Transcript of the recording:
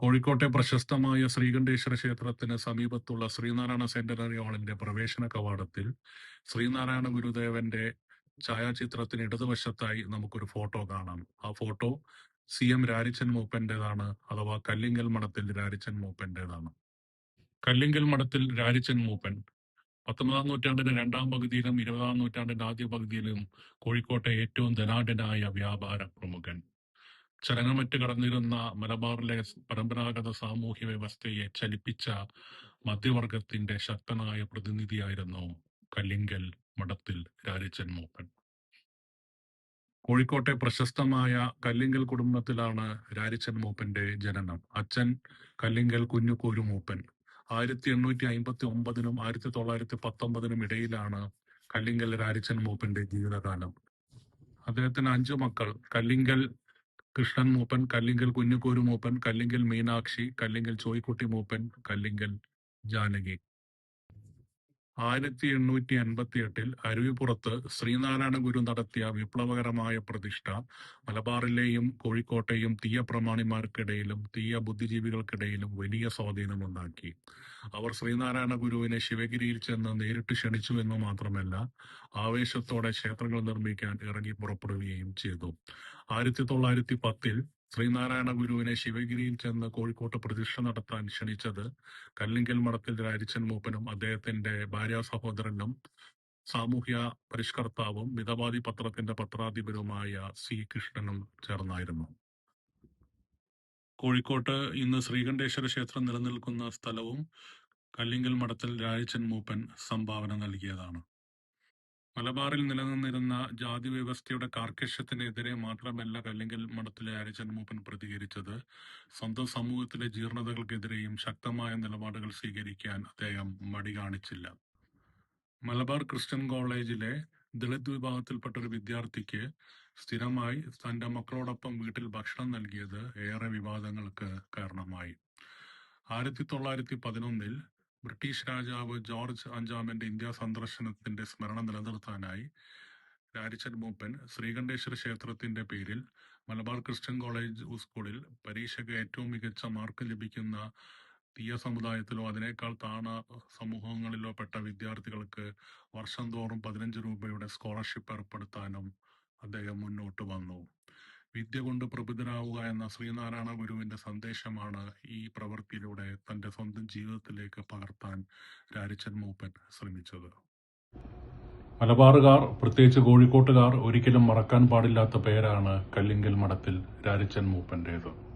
കോഴിക്കോട്ടെ പ്രശസ്തമായ ശ്രീകണ്ഠേശ്വര ക്ഷേത്രത്തിന് സമീപത്തുള്ള ശ്രീനാരായണ സെന്റിനറി ഹാളിന്റെ പ്രവേശന കവാടത്തിൽ ശ്രീനാരായണ ഗുരുദേവന്റെ ഛായാചിത്രത്തിന് ഇടതുവശത്തായി നമുക്കൊരു ഫോട്ടോ കാണാം. ആ ഫോട്ടോ സി എം രാരിച്ചൻ മൂപ്പന്റേതാണ് അഥവാ കല്ലിങ്കൽ മഠത്തിൽ രാരിച്ചൻ മൂപ്പന്റേതാണ്. കല്ലിങ്കൽ മഠത്തിൽ രാരിച്ചൻ മൂപ്പൻ. പത്തൊമ്പതാം നൂറ്റാണ്ടിന്റെ രണ്ടാം പകുതിയിലും ഇരുപതാം നൂറ്റാണ്ടിന്റെ ആദ്യ പകുതിയിലും കോഴിക്കോട്ടെ ഏറ്റവും ധനാഢ്യനായ വ്യാപാര പ്രമുഖൻ ചലനമറ്റ് കടന്നിരുന്ന മലബാറിലെ പരമ്പരാഗത സാമൂഹ്യ വ്യവസ്ഥയെ ചലിപ്പിച്ച മധ്യവർഗത്തിന്റെ ശക്തനായ പ്രതിനിധിയായിരുന്നു കല്ലിങ്കൽ മഠത്തിൽ രാജച്ചൻ മൂപ്പൻ. കോഴിക്കോട്ടെ പ്രശസ്തമായ കല്ലിങ്കൽ കുടുംബത്തിലാണ് രാരിച്ചൻ മൂപ്പന്റെ ജനനം. അച്ഛൻ കല്ലിങ്കൽ കുഞ്ഞുകോരു മൂപ്പൻ. ആയിരത്തി എണ്ണൂറ്റി അമ്പത്തി ഒമ്പതിനും ആയിരത്തി തൊള്ളായിരത്തി പത്തൊമ്പതിനും ഇടയിലാണ് കല്ലിങ്കൽ രാരിച്ചൻ മൂപ്പന്റെ ജീവിതകാലം. അദ്ദേഹത്തിന് അഞ്ചു മക്കൾ കല്ലിങ്കൽ കൃഷ്ണൻ മൂപ്പൻ കല്ലിങ്കൽ കുഞ്ഞുകോരു മൂപ്പൻ കല്ലിങ്കൽ മീനാക്ഷി കല്ലിങ്കൽ ചോയ്ക്കുട്ടി മൂപ്പൻ കല്ലിങ്കൽ ജാനകി. ആയിരത്തി എണ്ണൂറ്റി അൻപത്തി എട്ടിൽ അരുവിപ്പുറത്ത് ശ്രീനാരായണ ഗുരു നടത്തിയ വിപ്ലവകരമായ പ്രതിഷ്ഠ. മലബാറിലെയും കോഴിക്കോട്ടെയും തീയ പ്രമാണിമാർക്കിടയിലും തീയ ബുദ്ധിജീവികൾക്കിടയിലും വലിയ സ്വാധീനമുണ്ടാക്കി അവർ ശ്രീനാരായണ ഗുരുവിനെ ശിവഗിരിയിൽ ചെന്ന് നേരിട്ട് ക്ഷണിച്ചു എന്ന് മാത്രമല്ല ആവേശത്തോടെ ക്ഷേത്രങ്ങൾ നിർമ്മിക്കാൻ ഇറങ്ങി പുറപ്പെടുകയും ചെയ്തു. ആയിരത്തി തൊള്ളായിരത്തി പത്തിൽ ശ്രീനാരായണ ഗുരുവിനെ ശിവഗിരിയിൽ ചെന്ന് കോഴിക്കോട്ട് പ്രതിഷ്ഠ നടത്താൻ ക്ഷണിച്ചത് കല്ലിങ്കൽ മഠത്തിൽ രാജിച്ചൻ മൂപ്പനും അദ്ദേഹത്തിന്റെ ഭാര്യ സഹോദരനും സാമൂഹ്യ പരിഷ്കർത്താവും മിതവാദി പത്രത്തിന്റെ പത്രാധിപരുമായ സി. കൃഷ്ണനും ചേർന്നായിരുന്നു. കോഴിക്കോട്ട് ഇന്ന് ശ്രീകണ്ഠേശ്വര ക്ഷേത്രം നിലനിൽക്കുന്ന സ്ഥലവും കല്ലിങ്കൽ മഠത്തിൽ രാജിച്ചൻ മൂപ്പൻ സംഭാവന നൽകിയതാണ്. മലബാറിൽ നിലനിന്നിരുന്ന ജാതി വ്യവസ്ഥയുടെ കാർക്കശ്യത്തിനെതിരെ മാത്രമല്ല കല്ലെങ്കിൽ മഠത്തിലെ രാരിച്ചൻ മൂപ്പൻ പ്രതികരിച്ചത്. സ്വന്തം സമൂഹത്തിലെ ജീർണതകൾക്കെതിരെയും ശക്തമായ നിലപാടുകൾ സ്വീകരിക്കാൻ അദ്ദേഹം മടി കാണിച്ചില്ല. മലബാർ ക്രിസ്ത്യൻ കോളേജിലെ ദളിത് വിഭാഗത്തിൽപ്പെട്ട ഒരു വിദ്യാർത്ഥിക്ക് സ്ഥിരമായി തന്റെ മക്കളോടൊപ്പം വീട്ടിൽ ഭക്ഷണം നൽകിയത് ഏറെ വിവാദങ്ങൾക്ക് കാരണമായി. ആയിരത്തി തൊള്ളായിരത്തി പതിനൊന്നിൽ ബ്രിട്ടീഷ് രാജാവ് ജോർജ് അഞ്ചാമന്റെ ഇന്ത്യ സന്ദർശനത്തിന്റെ സ്മരണ നിലനിർത്താനായി രാരിച്ചൻ മൂപ്പൻ ശ്രീകണ്ഠേശ്വര ക്ഷേത്രത്തിന്റെ പേരിൽ മലബാർ ക്രിസ്ത്യൻ കോളേജ് സ്കൂളിൽ പരീക്ഷയ്ക്ക് ഏറ്റവും മികച്ച മാർക്ക് ലഭിക്കുന്ന തീയ സമുദായത്തിലോ അതിനേക്കാൾ താണ സമൂഹങ്ങളിലോ പെട്ട വിദ്യാർത്ഥികൾക്ക് വർഷം തോറും പതിനഞ്ച് രൂപയുടെ സ്കോളർഷിപ്പ് ഏർപ്പെടുത്താനും അദ്ദേഹം മുന്നോട്ട് വന്നു. വിദ്യ കൊണ്ട് പ്രബുദ്ധരാവുക എന്ന ശ്രീനാരായണ ഗുരുവിന്റെ സന്ദേശമാണ് ഈ പ്രവൃത്തിയിലൂടെ തന്റെ സ്വന്തം ജീവിതത്തിലേക്ക് പകർത്താൻ രാരിച്ചൻ മൂപ്പൻ ശ്രമിച്ചത്. മലബാറുകാർ പ്രത്യേകിച്ച് കോഴിക്കോട്ടുകാർ ഒരിക്കലും മറക്കാൻ പാടില്ലാത്ത പേരാണ് കല്ലിങ്കൽ മഠത്തിൽ രാരിച്ചൻ മൂപ്പന്റേത്.